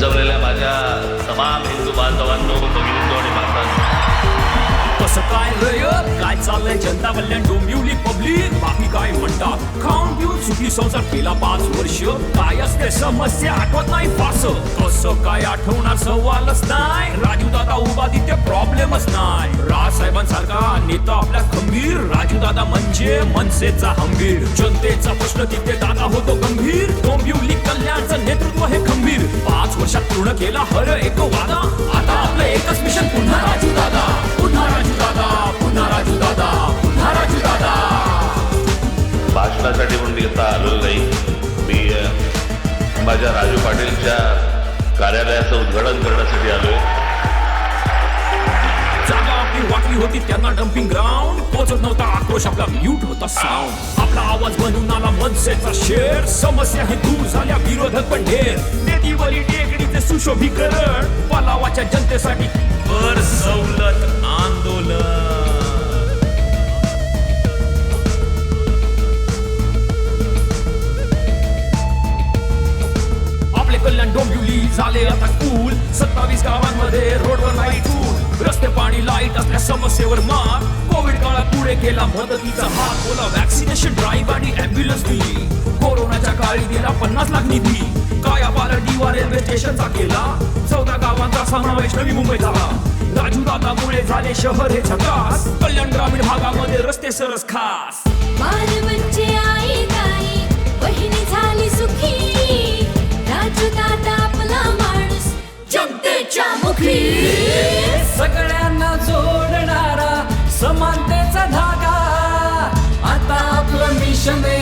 जमलेल्या माझ्या तमाम हिंदू बांधवांनो भगिनींनो आणि मातांनो. कसं काय रय काय चाललंय जनता कल्याण डोंबिवली पब्लिक? बाकी काय म्हणतात? खाऊन पिऊन सुखी संसार केला पाच वर्ष. काय असते समस्या आठवत नाही फास कसं काय आठवणार सवालच नाही. राजू दादा उभा तिथे प्रॉब्लेमच नाही. राजसाहेबांसारखा नेता आपल्या खंबीर. राजू दादा म्हणजे मनसेचा हंबीर. जनतेचा प्रश्न तिथे दादा होतो गंभीर. डोंबिवली कल्याणचं नेतृत्व हे खंबीर. पाच वर्षात पूर्ण केला हर एक वादा. आता आपलं एकच मिशन पुन्हा राजू दादा. पुन्हा राजू दादा पुन्हा राजू दादा पुन्हा राजू दादा. भाषणासाठी म्हणून आता आलेलो नाही. मी माझ्या राजू पाटीलच्या कार्यालयाचं उद्घाटन करण्यासाठी आलोय. जागा आपली वाटली होती त्यांना डम्पिंग ग्राउंड पोचत नव्हता आक्रोश आपला म्यूट होता साऊंड आपला आवाज बनून आला मनसेचा शेर. समस्या हे दूर झाल्या विरोधक पण ढेर. नेतीवरी टेकडीचे सुशोभीकरण. पलावाच्या जनतेसाठी वर सवलत आंदोलन. कल्याण डोंबिवली झाले आता कूल सत्तावीस गावांमध्ये रोडवर लाइट फूल रस्ते पाणी लाइट असल्या समस्येवर मा केला मदतीचा हात बोला. वॅक्सिनेशन ड्राईव्ह आणि अँब्युलन्स दिली. कोरोनाच्या काळी दिला पन्नास लाख निधी. काया पालट डिवा रेल्वे स्टेशनचा केला. चौदा गावांचा समावेश नवी मुंबई झाला. राजू दादामुळे झाले शहर हे झकास कल्याण ग्रामीण भागामध्ये रस्ते सरस खास. बालबच्चे आई गाई बहिणी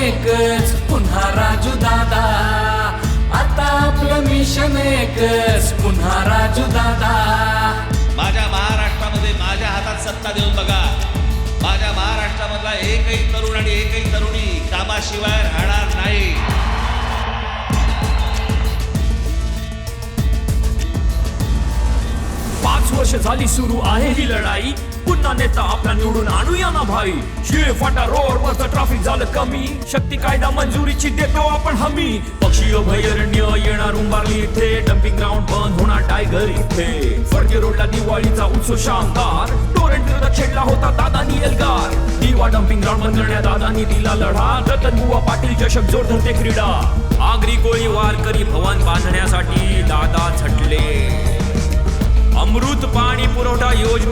एकच पुन्हा राजू दादा आता आपलं मिशन एकच पुन्हा राजू दादा माझ्या महाराष्ट्रामध्ये माझ्या हातात सत्ता देऊन बघा. माझ्या महाराष्ट्रामधला एकही तरुण आणि एकही तरुणी कामाशिवाय राहणार नाही. वर्ष झाली सुरू आहे ही लढाई. पुन्हा नेता आपला निवडून आणूया ना भाई. शिळे फाटा रोड वरचं ट्रॅफिक झालं कमी. शक्ती कायदा मंजुरीची देतो आपण हमी. पक्षी अभयारण्य येणार उंबारली इथे. डम्पिंग ग्राउंड बंद होणार टायगर इथे. फडके रोडला दिवाळीचा उत्सव शानदार. टोरेंट विरोधात छेडला होता दादानी एल्गार. दिवा डम्पिंग ग्राउंड बंद करण्यात दादानी दिला लढा. रतन बुवा पाटील चषक जोड धरते क्रीडा. आगरी गोळी वारकरी भवन बांधण्यासाठी.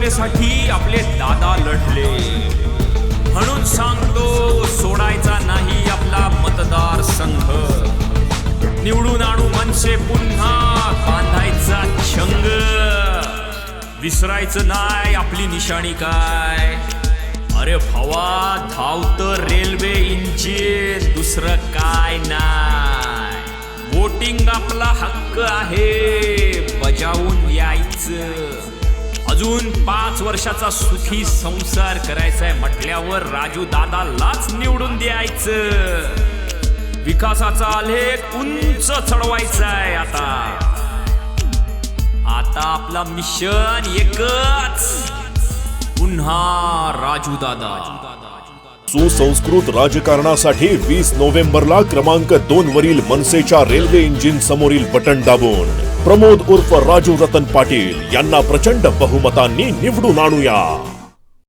पुरवठा आपले दादा लढले. म्हणून सांगतो सोडायचा नाही आपला मतदार संघ. निवडून आणू मनसे पुन्हा बांधायचा छंग. विसरायचं नाही आपली निशाणी काय. अरे भावा धावत रेल्वे इंजिन दुसरं काय नाही. वोटिंग आपला हक्क आहे बजावून यायचं. अजून पाच वर्षाचा सुखी संसार करायचाय म्हटल्यावर राजू दादालाच निवडून द्यायचं. विकासाचा आलेख उंच चढवायचाय आता. आता आपला मिशन एकच. पुन्हा राजू दादा. सुसंस्कृत राजकारणासाठी वीस नोव्हेंबरला क्रमांक दोन वरील मनसेच्या रेल्वे इंजिन समोरील बटन दाबून. प्रमोद उर्फ राजू रतन पाटील यांना प्रचंड बहुमतांनी निवडून आणूया.